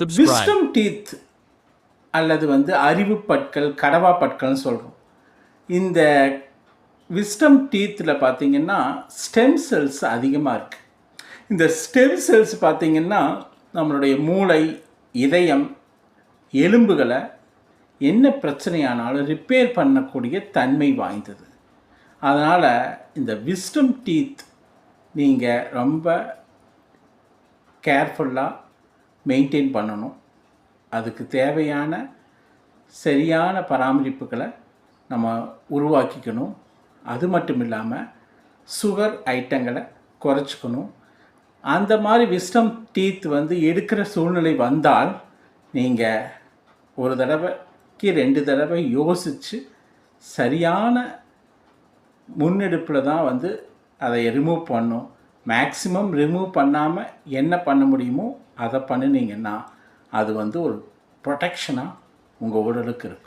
Wisdom teeth அல்லது வந்து அறிவு பற்கள் கடவா பற்கள்னு சொல்கிறோம் இந்த விஸ்டம் டீத்தில் பார்த்தீங்கன்னா ஸ்டெம் செல்ஸ் அதிகமாக இருக்குது இந்த ஸ்டெம் செல்ஸ் பார்த்தீங்கன்னா நம்மளுடைய மூளை இதயம் எலும்புகளை என்ன பிரச்சனையானாலும் ரிப்பேர் பண்ணக்கூடிய தன்மை வாய்ந்தது. அதனால் இந்த விஸ்டம் டீத் நீங்கள் ரொம்ப கேர்ஃபுல்லாக மெயின்டைன் பண்ணணும். அதுக்கு தேவையான சரியான பராமரிப்புகளை நம்ம உருவாக்கிக்கணும். அது மட்டும் இல்லாமல் சுகர் ஐட்டங்களை குறைச்சிக்கணும். அந்த மாதிரி விஸ்டம் டீத் வந்து எடுக்கிற சூழ்நிலை வந்தால் நீங்கள் ஒரு தடவைக்கு ரெண்டு தடவை யோசித்து சரியான முன்னெடுப்பில் தான் வந்து அதை ரிமூவ் பண்ணும் மேக்ஸிமம் ரிமூவ் பண்ணாமல் என்ன பண்ண முடியுமோ அதை பண்ணினீங்கன்னா அது வந்து ஒரு ப்ரொடெக்ஷனாக உங்கள் உடலுக்கு இருக்கும்.